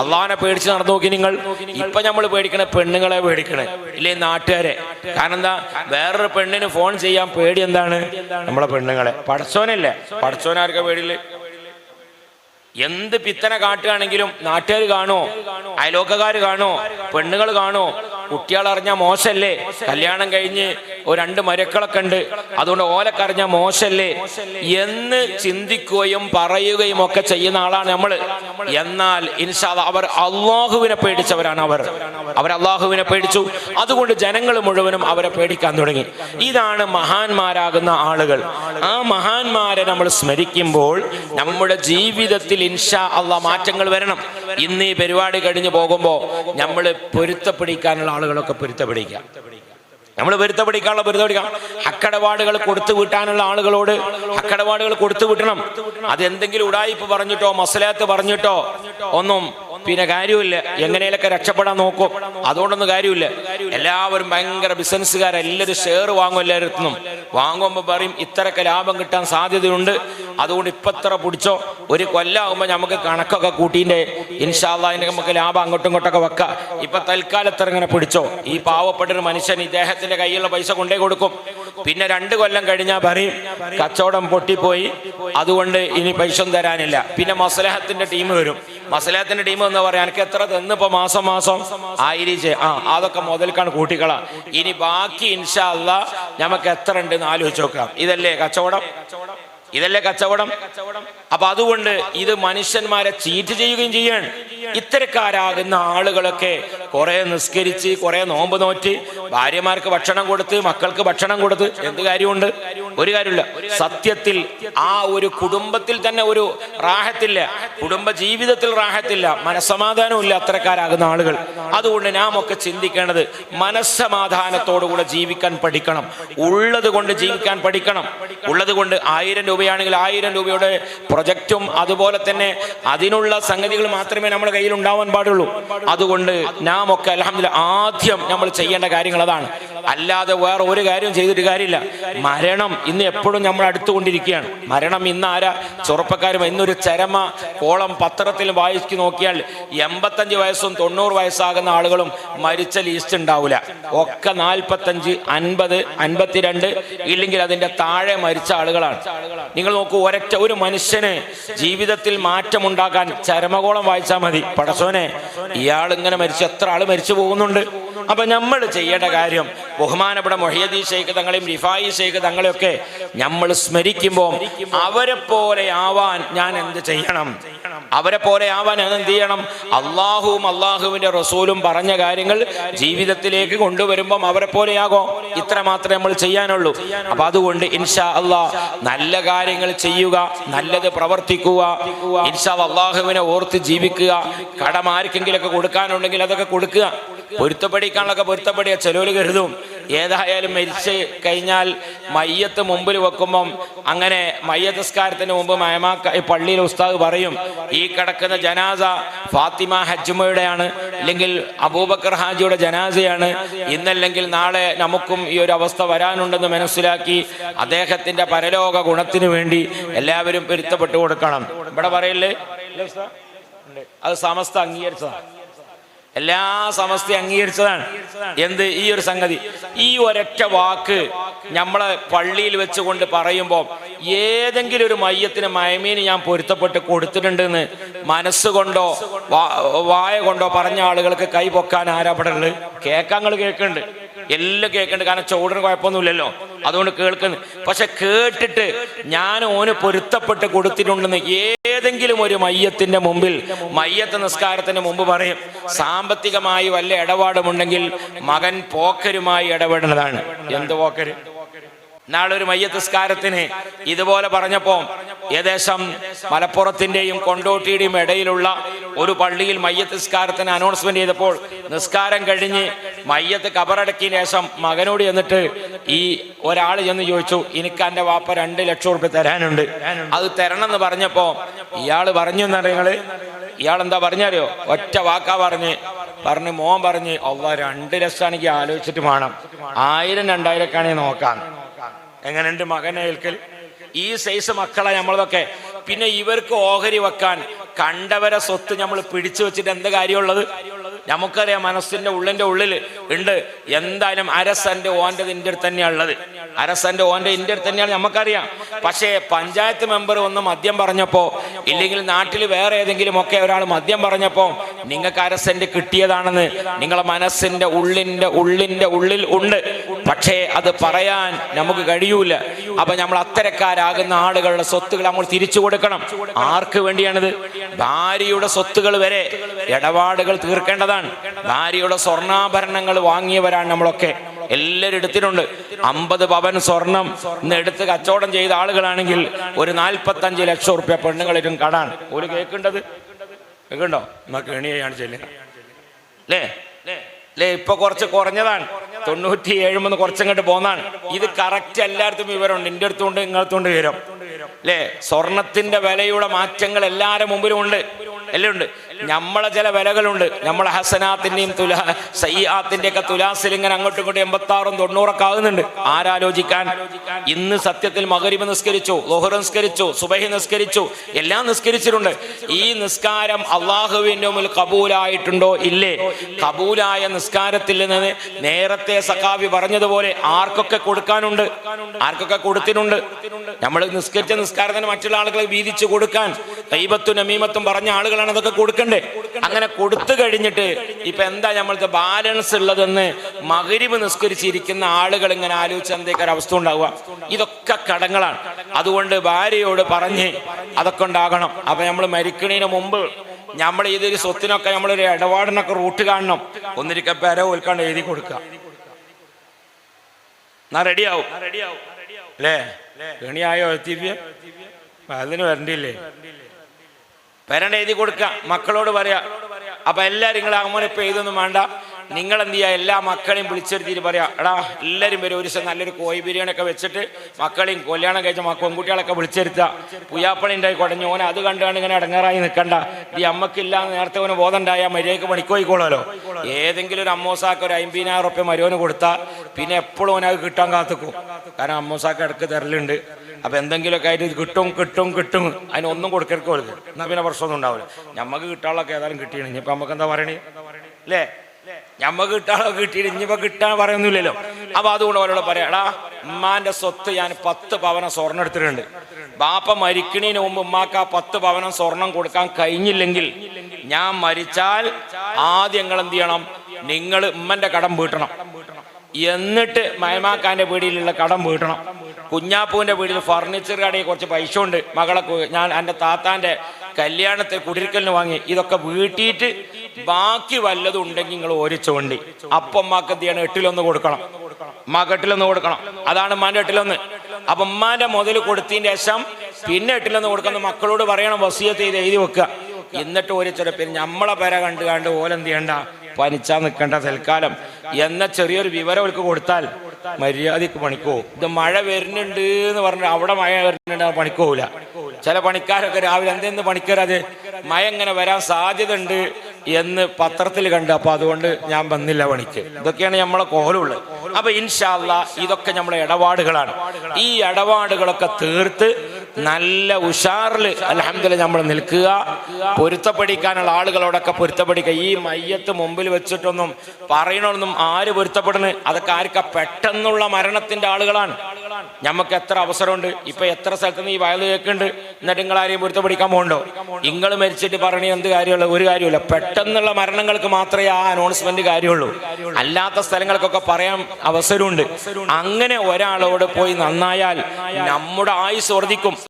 അള്ളാഹിനെ പേടിച്ച് നടന്നു നോക്കി നിങ്ങൾ. ഇപ്പൊ നമ്മൾ പേടിക്കണേ പെണ്ണുങ്ങളെ പേടിക്കണേ. ഇല്ലേ നാട്ടുകാരെ? കാരണം എന്താ? വേറൊരു പെണ്ണിന് ഫോൺ ചെയ്യാൻ പേടി എന്താണ്? നമ്മളെ പെണ്ണുങ്ങളെ. പടച്ചോനല്ലേ? പടച്ചോനാർക്ക പേടിയില്ലേ എന്ത് പിത്തനെ കാട്ടുകയാണെങ്കിലും നാട്ടുകാർ കാണോ അയലോക്കക്കാർ കാണോ പെണ്ണുങ്ങൾ കാണോ കുട്ടികൾ അറിഞ്ഞാൽ മോശല്ലേ? കല്യാണം കഴിഞ്ഞ് ഒരു രണ്ട് മരക്കളൊക്കെ ഉണ്ട്. അതുകൊണ്ട് ഓലക്കറിഞ്ഞാൽ മോശല്ലേ? എന്ന് ചിന്തിക്കുകയും പറയുകയും ഒക്കെ ചെയ്യുന്ന ആളാണ് നമ്മൾ എന്നാൽ ഇൻഷാദ് അവർ അള്ളാഹുവിനെ പേടിച്ചവരാണ് അവർ. അവർ അള്ളാഹുവിനെ പേടിച്ചു. അതുകൊണ്ട് ജനങ്ങൾ മുഴുവനും അവരെ പേടിക്കാൻ തുടങ്ങി. ഇതാണ് മഹാന്മാരാകുന്ന ആളുകൾ. ആ മഹാന്മാരെ നമ്മൾ സ്മരിക്കുമ്പോൾ നമ്മുടെ ജീവിതത്തിൽ ഇൻഷാ അള്ളാഹ് മാറ്റങ്ങൾ വരണം. ഇന്ന് ഈ പരിപാടി കഴിഞ്ഞു പോകുമ്പോൾ നമ്മൾ പൊരുത്തപ്പെടിക്കാനുള്ള ആളുകളൊക്കെ പൊരുത്തപ്പിടിക്കുക നമ്മൾ പൊരുത്തപ്പെടിക്കാനുള്ള പൊരുത്തപ്പെടിക്കാം അക്കടപാടുകൾ കൊടുത്തു വിട്ടാനുള്ള ആളുകളോട് അക്കടപാടുകൾ കൊടുത്തു വിട്ടണം. അതെന്തെങ്കിലും ഉടായിപ്പ് പറഞ്ഞിട്ടോ മസലാത്ത് പറഞ്ഞിട്ടോ ഒന്നും പിന്നെ കാര്യമില്ല. എങ്ങനെയൊക്കെ രക്ഷപ്പെടാൻ നോക്കും? അതുകൊണ്ടൊന്നും കാര്യമില്ല. എല്ലാവരും ഭയങ്കര ബിസിനസ്സുകാരെല്ലാവരും ഷെയർ വാങ്ങും എല്ലാവരും വാങ്ങുമ്പോൾ പറയും ഇത്രയൊക്കെ ലാഭം കിട്ടാൻ സാധ്യതയുണ്ട്. അതുകൊണ്ട് ഇപ്പത്ര പിടിച്ചോ. ഒരു കൊല്ലാകുമ്പോൾ നമുക്ക് കണക്കൊക്കെ കൂട്ടീന്റെ ഇൻഷാല്ല അതിന് നമുക്ക് ലാഭം അങ്ങോട്ടും ഇങ്ങോട്ടൊക്കെ വെക്കാം. ഇപ്പം തൽക്കാലത്ത് ഇങ്ങനെ പിടിച്ചോ. ഈ പാവപ്പെട്ടൊരു മനുഷ്യൻ ഇദ്ദേഹത്തിന്റെ കയ്യിലുള്ള പൈസ കൊണ്ടേ കൊടുക്കും. പിന്നെ രണ്ട് കൊല്ലം കഴിഞ്ഞാൽ പറയും കച്ചവടം പൊട്ടിപ്പോയി അതുകൊണ്ട് ഇനി പൈസ തരാനില്ല. പിന്നെ മസലഹത്തിന്റെ ടീം വരും. മസലഹത്തിന്റെ ടീം എന്ന് പറയാൻ എനിക്ക് എത്ര തന്നിപ്പോ മാസം മാസം? ആയിരിച്ചേ ആ അതൊക്കെ മുതൽക്കാണ് കൂട്ടിക്കളാം. ഇനി ബാക്കി ഇൻഷാ അല്ല നമുക്ക് എത്ര ഉണ്ടെന്ന് ആലോചിച്ച് നോക്കാം. ഇതല്ലേ കച്ചവടം? ഇതല്ലേ കച്ചവടം? അപ്പൊ അതുകൊണ്ട് ഇത് മനുഷ്യന്മാരെ ചീറ്റ് ചെയ്യുകയും ചെയ്യാണ്. ഇത്തരക്കാരാകുന്ന ആളുകളൊക്കെ കുറെ നിസ്കരിച്ച് കുറെ നോമ്പ് നോറ്റ് ഭാര്യമാർക്ക് ഭക്ഷണം കൊടുത്ത് മക്കൾക്ക് ഭക്ഷണം കൊടുത്ത് എന്ത് കാര്യമുണ്ട്? ഒരു കാര്യമില്ല. സത്യത്തിൽ ആ ഒരു കുടുംബത്തിൽ തന്നെ ഒരു റാഹത്തില്ല. കുടുംബ ജീവിതത്തിൽ റാഹത്തില്ല. മനസ്സമാധാനവും ഇല്ല അത്തരക്കാരാകുന്ന ആളുകൾ. അതുകൊണ്ട് നാം ഒക്കെ ചിന്തിക്കേണ്ടത് മനസ്സമാധാനത്തോടുകൂടെ ജീവിക്കാൻ പഠിക്കണം. ഉള്ളത് കൊണ്ട് ജീവിക്കാൻ പഠിക്കണം. ഉള്ളത് കൊണ്ട് ആയിരം രൂപയാണെങ്കിൽ ആയിരം രൂപയുടെ പ്രൊജക്റ്റും അതുപോലെ തന്നെ അതിനുള്ള സംഗതികൾ മാത്രമേ നമ്മുടെ കയ്യിൽ ഉണ്ടാവാൻ പാടുള്ളൂ. അതുകൊണ്ട് നാം ഒക്കെ അലഹമില്ല ആദ്യം നമ്മൾ ചെയ്യേണ്ട കാര്യങ്ങൾ അതാണ്. അല്ലാതെ വേറെ ഒരു കാര്യവും ചെയ്തിട്ട് കാര്യമില്ല. മരണം ഇന്ന് എപ്പോഴും നമ്മൾ അടുത്തുകൊണ്ടിരിക്കുകയാണ്. മരണം ഇന്ന് ആരാ? ചെറുപ്പക്കാരും ഇന്നൊരു ചരമ കോളം പത്രത്തിൽ വായിച്ചു നോക്കിയാൽ എൺപത്തഞ്ച് വയസ്സും തൊണ്ണൂറ് വയസ്സാകുന്ന ആളുകളും മരിച്ച ലിസ്റ്റ് ഉണ്ടാവില്ല ഒക്കെ നാൽപ്പത്തഞ്ച് അൻപത് അൻപത്തിരണ്ട് ഇല്ലെങ്കിൽ അതിന്റെ താഴെ മരിച്ച ആളുകളാണ്. നിങ്ങൾ നോക്കൂ ഒരൊറ്റ ഒരു മനുഷ്യന് ജീവിതത്തിൽ മാറ്റമുണ്ടാക്കാൻ ചരമകോളം വായിച്ചാൽ മതി. പടസോനെ ഇയാൾ ഇങ്ങനെ മരിച്ചു എത്ര ആൾ മരിച്ചു പോകുന്നുണ്ട്? അപ്പൊ നമ്മൾ ചെയ്യേണ്ട കാര്യം ബഹുമാനപ്പെട്ട മൊഹിയദീ ഷെയ്ഖ് തങ്ങളെയും റിഫായി ഷെയ്ഖ് തങ്ങളെയൊക്കെ നമ്മൾ സ്മരിക്കുമ്പോൾ അവരെ പോലെ ആവാൻ ഞാൻ എന്ത് ചെയ്യണം? അവരെ പോലെ ആവാൻ ഞാൻ എന്ത് ചെയ്യണം? അള്ളാഹുവും അള്ളാഹുവിന്റെ റസൂലും പറഞ്ഞ കാര്യങ്ങൾ ജീവിതത്തിലേക്ക് കൊണ്ടുവരുമ്പം അവരെ പോലെയാകോ ഇത്ര മാത്രമേ നമ്മൾ ചെയ്യാനുള്ളൂ. അപ്പൊ അതുകൊണ്ട് ഇൻഷാ അള്ളാഹ് നല്ല കാര്യങ്ങൾ ചെയ്യുക നല്ലത് പ്രവർത്തിക്കുക ഇൻഷാ അള്ളാഹുവിനെ ഓർത്ത് ജീവിക്കുക. കടം ആർക്കെങ്കിലൊക്കെ കൊടുക്കാനുണ്ടെങ്കിൽ അതൊക്കെ കൊടുക്കുക. പൊരുത്തപ്പെടിക്കാനുള്ളൊക്കെ പൊരുത്തപ്പെടിയ ചിലവർ കരുതും. ഏതായാലും മരിച്ച് കഴിഞ്ഞാൽ മയ്യത്ത് മുമ്പിൽ വെക്കുമ്പം അങ്ങനെ മയ്യത്തസ്കാരത്തിന് മുമ്പ് മയമാക്ക ഈ പള്ളിയിൽ ഉസ്താദ് പറയും ഈ കിടക്കുന്ന ജനാസ ഫാത്തിമ ഹജ്മയുടെയാണ് അല്ലെങ്കിൽ അബൂബക്കർ ഹാജിയുടെ ജനാസയാണ്. ഇന്നല്ലെങ്കിൽ നാളെ നമുക്കും ഈ ഒരു അവസ്ഥ വരാനുണ്ടെന്ന് മനസ്സിലാക്കി അദ്ദേഹത്തിന്റെ പരലോക ഗുണത്തിന് വേണ്ടി എല്ലാവരും പൊരുത്തപ്പെട്ടു കൊടുക്കണം. ഇവിടെ പറയല്ലേ. അത് സമസ്ത അംഗീകരിച്ചതാണ്. എല്ലാ സമസ്ത അംഗീകരിച്ചതാണ്. എന്ത്? ഈ ഒരു സംഗതി. ഈ ഒരൊറ്റ വാക്ക് നമ്മളെ പള്ളിയിൽ വെച്ചുകൊണ്ട് പറയുമ്പോൾ ഏതെങ്കിലും ഒരു മയ്യത്തിന് മയമീന് ഞാൻ പൊരുത്തപ്പെട്ട് കൊടുത്തിട്ടുണ്ടെന്ന് മനസ്സുകൊണ്ടോ വായ കൊണ്ടോ പറഞ്ഞ ആളുകൾക്ക് കൈ പൊക്കാൻ ആരാപടലുള്ളത് കേക്കാങ്ങൾ കേൾക്കുന്നുണ്ട്. എല്ലാം കേൾക്കുന്നുണ്ട് കാരണം ചോടിന് കുഴപ്പമൊന്നുമില്ലല്ലോ. അതുകൊണ്ട് കേൾക്കുന്നു. പക്ഷെ കേട്ടിട്ട് ഞാൻ ഓന് പൊരുത്തപ്പെട്ട് കൊടുത്തിട്ടുണ്ടെന്ന് ഏതെങ്കിലും ഒരു മയ്യത്തിന്റെ മുമ്പിൽ മയ്യത്ത് നിസ്കാരത്തിന് മുമ്പ് പറയും. സാമ്പത്തികമായി വല്ല ഇടപാടുമുണ്ടെങ്കിൽ മകൻ പോക്കരുമായി ഇടപെടുന്നതാണ്. എന്ത് പോക്കര്? നാളെ ഒരു മയ്യത്തസ്കാരത്തിന് ഇതുപോലെ പറഞ്ഞപ്പോ ഏകദേശം മലപ്പുറത്തിന്റെയും കൊണ്ടോട്ടിയുടെയും ഇടയിലുള്ള ഒരു പള്ളിയിൽ മയ്യത്തസ്കാരത്തിന് അനൗൺസ്മെന്റ് ചെയ്തപ്പോൾ നിസ്കാരം കഴിഞ്ഞ് മയ്യത്ത് കബറടക്കിയ ശേഷം മകനോട് ചെന്നിട്ട് ഈ ഒരാൾ ചെന്ന് ചോദിച്ചു എനിക്ക് എന്റെ വാപ്പ രണ്ട് ലക്ഷം റുപ്യ തരാനുണ്ട്. അത് തരണം എന്ന് പറഞ്ഞപ്പോ ഇയാൾ പറഞ്ഞു എന്നറിയങ്ങൾ ഇയാൾ എന്താ പറഞ്ഞറിയോ? ഒറ്റ വാക്കാ പറഞ്ഞ്. പറഞ്ഞ് മോൻ പറഞ്ഞ് ഒവ്വ രണ്ട് ലക്ഷമാണെങ്കിൽ ആലോചിച്ചിട്ട് വേണം. ആയിരം രണ്ടായിരക്കാണെങ്കിൽ നോക്കാം. എങ്ങനെയുണ്ട് മകനെ ഏൽക്കൽ? ഈ സൈസ് മക്കളെ നമ്മളതൊക്കെ. പിന്നെ ഇവർക്ക് ഓഹരി വെക്കാൻ കണ്ടവരെ സ്വത്ത് നമ്മൾ പിടിച്ചു വെച്ചിട്ട് എന്ത് കാര്യമുള്ളത്? നമുക്കറിയാം മനസ്സിന്റെ ഉള്ളിന്റെ ഉള്ളിൽ ഉണ്ട്. എന്തായാലും അരസന്റെ ഓന്റെ ഇന്റെ അടുത്ത് തന്നെയാണ് ഉള്ളത്. അരസന്റെ ഓന്റെ ഇന്റെ അടുത്ത് തന്നെയാണ് നമുക്കറിയാം. പക്ഷേ പഞ്ചായത്ത് മെമ്പർ ഒന്ന് മദ്യം പറഞ്ഞപ്പോ ഇല്ലെങ്കിൽ നാട്ടിൽ വേറെ ഏതെങ്കിലും ഒക്കെ ഒരാൾ മദ്യം പറഞ്ഞപ്പോ നിങ്ങൾക്ക് അരസന്റെ കിട്ടിയതാണെന്ന് നിങ്ങളെ മനസ്സിന്റെ ഉള്ളിന്റെ ഉള്ളിന്റെ ഉള്ളിൽ ഉണ്ട്. പക്ഷേ അത് പറയാൻ നമുക്ക് കഴിയൂല. അപ്പൊ നമ്മൾ അത്തരക്കാരാകുന്ന ആളുകളുടെ സ്വത്തുകൾ നമ്മൾ തിരിച്ചു കൊടുക്കണം. ആർക്ക് വേണ്ടിയാണിത്? ഭാര്യയുടെ സ്വത്തുകൾ വരെ ഇടപാടുകൾ തീർക്കേണ്ടതാണ്. ഭാര്യയുടെ സ്വർണാഭരണങ്ങൾ വാങ്ങിയവരാണ് നമ്മളൊക്കെ. എല്ലാവരും എടുത്തിട്ടുണ്ട്. അമ്പത് പവൻ സ്വർണം ഇന്ന് എടുത്ത് കച്ചവടം ചെയ്ത ആളുകളാണെങ്കിൽ ഒരു നാൽപ്പത്തഞ്ച് ലക്ഷം റുപ്യ പെണ്ണുങ്ങളിലും കടാണ്. ഒരു കേൾക്കേണ്ടത് കേൾക്കണ്ടോ എന്നാ അല്ലേ അല്ലേ ഇപ്പൊ കുറച്ച് കുറഞ്ഞതാണ്. തൊണ്ണൂറ്റി ഏഴുമെന്ന് കുറച്ചങ്ങോട്ട് പോന്നാണ്. ഇത് കറക്റ്റ് എല്ലായിടത്തും വിവരമുണ്ട്. എന്റെ അടുത്തുണ്ട് നിങ്ങളടുത്തുണ്ട് വിവരം. അല്ലേ സ്വർണത്തിന്റെ വിലയുടെ മാറ്റങ്ങൾ എല്ലാവരുടെ മുമ്പിലും ഉണ്ട്. എല്ലാം ഉണ്ട് നമ്മളെ ചില വിലകളുണ്ട്. നമ്മളെ ഹസനാത്തിന്റെയും തുലാ സയ്യാത്തിന്റെ ഒക്കെ തുലാസിൽ ഇങ്ങനെ അങ്ങോട്ടും ഇങ്ങോട്ടും എൺപത്താറും തൊണ്ണൂറൊക്കെ ആകുന്നുണ്ട്. ആരാലോചിക്കാൻ? ഇന്ന് സത്യത്തിൽ മകരിബ് നിസ്കരിച്ചു ലോഹർ നിസ്കരിച്ചു സുബഹി നിസ്കരിച്ചു എല്ലാം നിസ്കരിച്ചിട്ടുണ്ട്. ഈ നിസ്കാരം അള്ളാഹുവിന്റെ മുമ്പിൽ കബൂലായിട്ടുണ്ടോ? ഇല്ലേ? കബൂലായ നിസ്കാരത്തിൽ നിന്ന് നേരത്തെ സഖാവി പറഞ്ഞതുപോലെ ആർക്കൊക്കെ കൊടുക്കാനുണ്ട്? ആർക്കൊക്കെ കൊടുത്തിട്ടുണ്ട്? നമ്മൾ നിസ്കരിച്ച നിസ്കാരത്തിന് മറ്റുള്ള ആളുകളെ വീതിച്ചു കൊടുക്കാൻ ദൈവത്തും നമീമത്തും പറഞ്ഞ ആളുകളാണ് അതൊക്കെ കൊടുക്കണ്ടേ? അങ്ങനെ കൊടുത്തു കഴിഞ്ഞിട്ട് ഇപ്പൊ എന്താ നമ്മൾക്ക് ബാലൻസ് ഉള്ളതെന്ന് മകരിവ് നിസ്കരിച്ചിരിക്കുന്ന ആളുകൾ ഇങ്ങനെ ആലോചിച്ച് എന്തൊക്കെ അവസ്ഥ ഉണ്ടാവുക. ഇതൊക്കെ കടങ്ങളാണ്. അതുകൊണ്ട് ഭാര്യയോട് പറഞ്ഞ് അതൊക്കെ ഉണ്ടാകണം. അപ്പൊ നമ്മൾ മരിക്കണതിന് മുമ്പ് നമ്മൾ ഇതൊരു സ്വത്തിനൊക്കെ നമ്മളൊരു ഇടപാടിനൊക്കെ റൂട്ട് കാണണം. ഒന്നിരിക്ക പേര ഓൽക്കാണ്ട് എഴുതി കൊടുക്കുക എന്നാ റെഡിയാവും. റെഡിയാവും അല്ലേ? കെണിയായോ എത്തിപ്പിയ അതിന് വരണ്ടില്ലേ? വരണ്ട എഴുതി കൊടുക്കുക മക്കളോട് പറയാ. അപ്പൊ എല്ലാരും നിങ്ങൾ അങ്ങനെ ഇപ്പൊ എഴുതൊന്നും വേണ്ട. നിങ്ങൾ എന്ത് ചെയ്യുക എല്ലാ മക്കളെയും വിളിച്ചെടുത്തിട്ട് പറയാ. എടാ എല്ലാവരും വരും. ഒരു നല്ലൊരു കോഴി ബിരിയാണി ഒക്കെ വെച്ചിട്ട് മക്കളെയും കല്യാണം കഴിച്ച പെൺകുട്ടികളൊക്കെ വിളിച്ചെടുത്തുക പുയ്യാപ്പണി ഉണ്ടായി കുടഞ്ഞു. ഓനെ അത് കണ്ടാണ് ഇങ്ങനെ ഇടങ്ങാറായി നിൽക്കണ്ട ഈ അമ്മക്കില്ലാന്ന് നേരത്തെ ഓന് ബോധം ഉണ്ടായാൽ മര്യാദയ്ക്ക് പണിക്കോയിക്കോളല്ലോ ഏതെങ്കിലും ഒരു അമ്മോസാക്ക് ഒരു അമ്പതിനായിരം റുപ്യ മരുവന് കൊടുത്താൽ പിന്നെ എപ്പോഴും ഓനത് കിട്ടാൻ കാത്തുക്കും. കാരണം അമ്മോസാക്ക് ഇടയ്ക്ക് തരലുണ്ട്. അപ്പൊ എന്തെങ്കിലുമൊക്കെ ആയിട്ട് കിട്ടും കിട്ടും കിട്ടും. അതിനൊന്നും കൊടുക്കരുത് എന്നാ പിന്നെ പ്രശ്നമൊന്നും ഉണ്ടാവില്ല. ഞമ്മക്ക് കിട്ടാളൊക്കെ ഏതായാലും കിട്ടിയാണ് ഇനിയിപ്പൊ നമുക്ക് എന്താ പറയണേ? അല്ലേ ഞമ്മക്ക് കിട്ടാനുള്ളതൊക്കെ കിട്ടിയിട്ട് ഇനിയിപ്പോ കിട്ടാൻ പറയുന്നില്ലല്ലോ. അപ്പൊ അതുകൊണ്ട് അവരോട് പറയാടാ ഉമ്മാന്റെ സ്വത്ത് ഞാൻ പത്ത് പവനം സ്വർണം എടുത്തിട്ടുണ്ട്. ബാപ്പ മരിക്കണീന് മുമ്പ് ഉമ്മാക്ക് ആ പത്ത് പവനം സ്വർണം കൊടുക്കാൻ കഴിഞ്ഞില്ലെങ്കിൽ ഞാൻ മരിച്ചാൽ ആദ്യം നിങ്ങൾ എന്ത് ചെയ്യണം? നിങ്ങൾ ഉമ്മന്റെ കടം വീട്ടണം. എന്നിട്ട് മയമാക്കാന്റെ പീടിയിലുള്ള കടം വീട്ടണം. കുഞ്ഞാപ്പൂവിന്റെ വീട്ടിൽ ഫർണിച്ചർ കടയിൽ കുറച്ച് പൈസ ഉണ്ട്. മകളെ ഞാൻ എന്റെ താത്താന്റെ കല്യാണത്തിൽ കുടിരിക്കലിന് വാങ്ങി. ഇതൊക്കെ വീട്ടിയിട്ട് ബാക്കി വല്ലതും ഉണ്ടെങ്കിൽ നിങ്ങൾ ഓരിച്ചോണ്ടി വണ്ടി അപ്പമ്മക്ക് എന്ത് ചെയ്യണം? എട്ടിലൊന്ന് കൊടുക്കണം. ഉമ്മാക്ക് എട്ടിലൊന്ന് കൊടുക്കണം. അതാണ് ഉമ്മാന്റെ എട്ടിലൊന്ന്. അപ്പൊ ഉമ്മാന്റെ മുതൽ കൊടുത്തതിന്റെ ശേഷം പിന്നെ എട്ടിലൊന്ന് കൊടുക്കുന്ന മക്കളോട് പറയണം വസിയത്ത് ചെയ്ത് എഴുതി വെക്കുക. എന്നിട്ട് ഒരു പിന്നെ നമ്മളെ പേര കണ്ട് കണ്ട് ഓലെന്ത് ചെയ്യണ്ട? പനിച്ചാ നിൽക്കേണ്ട തൽക്കാലം. എന്ന ചെറിയൊരു വിവരം അവർക്ക് കൊടുത്താൽ മര്യാദയ്ക്ക് പണിക്കോ. ഇത് മഴ വരുന്നുണ്ട് എന്ന് പറഞ്ഞ അവിടെ മഴ വരുന്നുണ്ട് പണിക്കോവില്ല ചില പണിക്കാരൊക്കെ രാവിലെ എന്തെന്ന് പണിക്കരത് മഴ ഇങ്ങനെ വരാൻ സാധ്യത ഉണ്ട് എന്ന് പത്രത്തിൽ കണ്ട്. അപ്പൊ അതുകൊണ്ട് ഞാൻ വന്നില്ല പണിക്ക്. ഇതൊക്കെയാണ് നമ്മളെ കോലുള്ളത്. അപ്പൊ ഇൻഷാല്ല ഇതൊക്കെ നമ്മളെ ഇടപാടുകളാണ്. ഈ ഇടപാടുകളൊക്കെ തീർത്ത് നല്ല ഉഷാറിൽ അലഹമില്ല നമ്മൾ നിൽക്കുക. പൊരുത്തപ്പെടിക്കാനുള്ള ആളുകളോടൊക്കെ പൊരുത്തപ്പെടിക്കുക. ഈ മയ്യത്ത് മുമ്പിൽ വെച്ചിട്ടൊന്നും പറയണമെന്നും ആര് പൊരുത്തപ്പെടണ്? അതൊക്കെ ആർക്ക? പെട്ടെന്നുള്ള മരണത്തിന്റെ ആളുകളാണ്. നമുക്ക് എത്ര അവസരമുണ്ട്? ഇപ്പൊ എത്ര സ്ഥലത്ത് നിന്ന് ഈ വയൽ കേൾക്കുന്നുണ്ട്? എന്നിട്ട് നിങ്ങൾ ആരെയും പൊരുത്തപ്പെടിക്കാൻ പോകണ്ടോ? നിങ്ങൾ മരിച്ചിട്ട് പറയണ എന്ത് കാര്യമുള്ള ഒരു കാര്യമില്ല പെട്ടെന്നുള്ള മരണങ്ങൾക്ക് മാത്രമേ ആ അനൗൺസ്മെന്റ് കാര്യമുള്ളൂ. അല്ലാത്ത സ്ഥലങ്ങൾക്കൊക്കെ പറയാൻ അവസരമുണ്ട്. അങ്ങനെ ഒരാളോട് പോയി നന്നായാൽ നമ്മുടെ ആയുസ് വർദ്ധിക്കും.